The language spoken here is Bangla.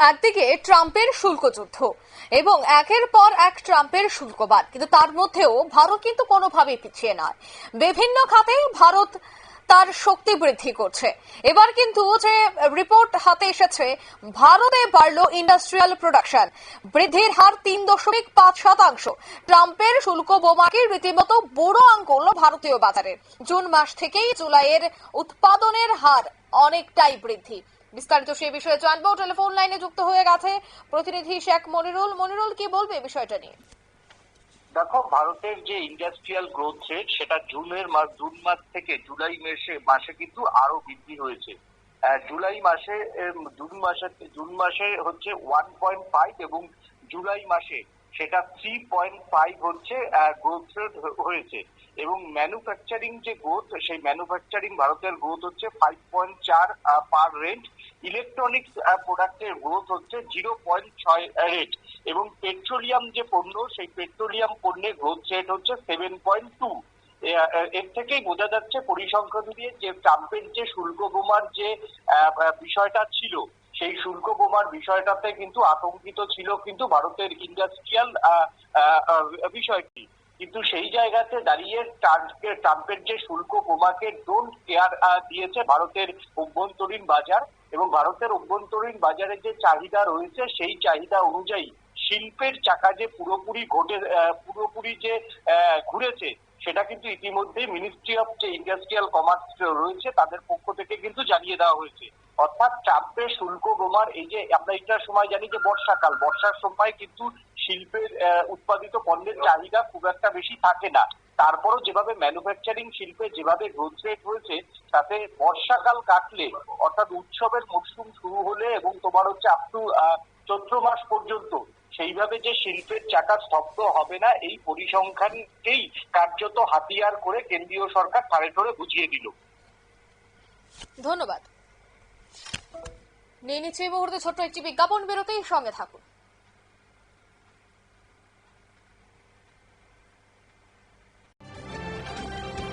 একদিকে ট্রাম্পের শুল্ক যুদ্ধ এবং একের পর এক ট্রাম্পের শুল্কবাদ। কিন্তু তার মধ্যেও ভারত কিন্তু কোনোভাবেই পিছিয়ে নয়। বিভিন্ন খাতে ভারত তার শক্তি বৃদ্ধি করছে। এবার কিন্তু যে রিপোর্ট হাতে এসেছে, ভারতে বাড়লো ইন্ডাস্ট্রিয়াল প্রোডাকশন বৃদ্ধির হার তিন দশমিক পাঁচ শতাংশ। ট্রাম্পের শুল্ক বোমাকে রীতিমতো বুড়ো আঙ্গুল ভারতীয় বাজারের জুন মাস থেকেই জুলাইয়ের উৎপাদনের হার অনেকটাই বৃদ্ধি। বিস্তারিত সে বিষয়ে জানব। টেলিফোন লাইনে যুক্ত হয়ে গেছে প্রতিনিধি শেখ মনিরুল। মনিরুল, কি বলবে বিষয়টা নিয়ে? দেখো, ভারতের যে ইন্ডাস্ট্রিয়াল গ্রোথ রেট সেটা জুনের মাস, জুন মাস থেকে জুলাই মাসে মাসে কিন্তু আরও বৃদ্ধি হয়েছে। জুলাই মাসে জুন মাসে জুন মাসে হচ্ছে ওয়ান পয়েন্ট ফাইভ এবং জুলাই মাসে সেটা থ্রি পয়েন্ট ফাইভ হচ্ছে গ্রোথ রেট হয়েছে। এবং ম্যানুফ্যাকচারিং যে গ্রোথ সেই ম্যানুফ্যাকচারিং ভারতের গ্রোথ হচ্ছে ফাইভ পয়েন্ট চার পার রেট ইলেকট্রনিক্স প্রোডাক্টের গ্রোথ হচ্ছে জিরো পয়েন্ট ছয় রেট এবং পেট্রোলিয়াম যে পণ্য, সেই পেট্রোলিয়াম পণ্যের গ্রোথ রেট হচ্ছে সেভেন পয়েন্ট টু এর থেকেই বোঝা যাচ্ছে পরিসংখ্যান দিয়ে যে ট্রাম্পের যে শুল্ক বোমার যে বিষয়টা ছিল সেই শুল্ক বোমার বিষয়টাতে কিন্তু আতঙ্কিত ছিল কিন্তু ভারতের ইন্ডাস্ট্রিয়াল বিষয়টি। কিন্তু সেই জায়গাতে দাঁড়িয়ে ট্রাম্পের যে শুল্ক বোমাকে ডোন্ট কেয়ার দিয়েছে ভারতের অভ্যন্তরীণ বাজার এবং ভারতের অভ্যন্তরীণ বাজারে যে চাহিদা রয়েছে সেই চাহিদা অনুযায়ী শিল্পের চাকা যে পুরোপুরি ঘটে পুরোপুরি যে ঘুরেছে সেটা কিন্তু ইতিমধ্যেই মিনিস্ট্রি অফ যে ইন্ডাস্ট্রিয়াল কমার্স রয়েছে, তাদের পক্ষ থেকে কিন্তু জানিয়ে দেওয়া হয়েছে। অর্থাৎ ট্রাম্পের শুল্ক বোমার এই যে, আমরা এটার সময় জানি যে বর্ষাকাল, বর্ষার সময় কিন্তু শিল্পের উৎপাদিত পণ্যের চাহিদা খুব একটা বেশি থাকে না। তারপরও যেভাবে ম্যানুফ্যাকচারিং শিল্পে যেভাবে গ্রোথ রেট হয়েছে, তাতে বর্ষাকাল কাটলে, অর্থাৎ উৎসবের মরশুম শুরু হলে এবং তোমার হচ্ছে আপ টু চৈত্র মাস পর্যন্ত সেইভাবে যে শিল্পের চাকা স্তব্ধ হবে না, এই পরিসংখ্যানকেই কার্যত হাতিয়ার করে কেন্দ্রীয় সরকার ঠারে ধরে বুঝিয়ে দিল। ধন্যবাদ। নিয়ে নিচ্ছে এই মুহূর্তে ছোট্ট একটি বিজ্ঞাপন বেরোতেই সঙ্গে থাকুন।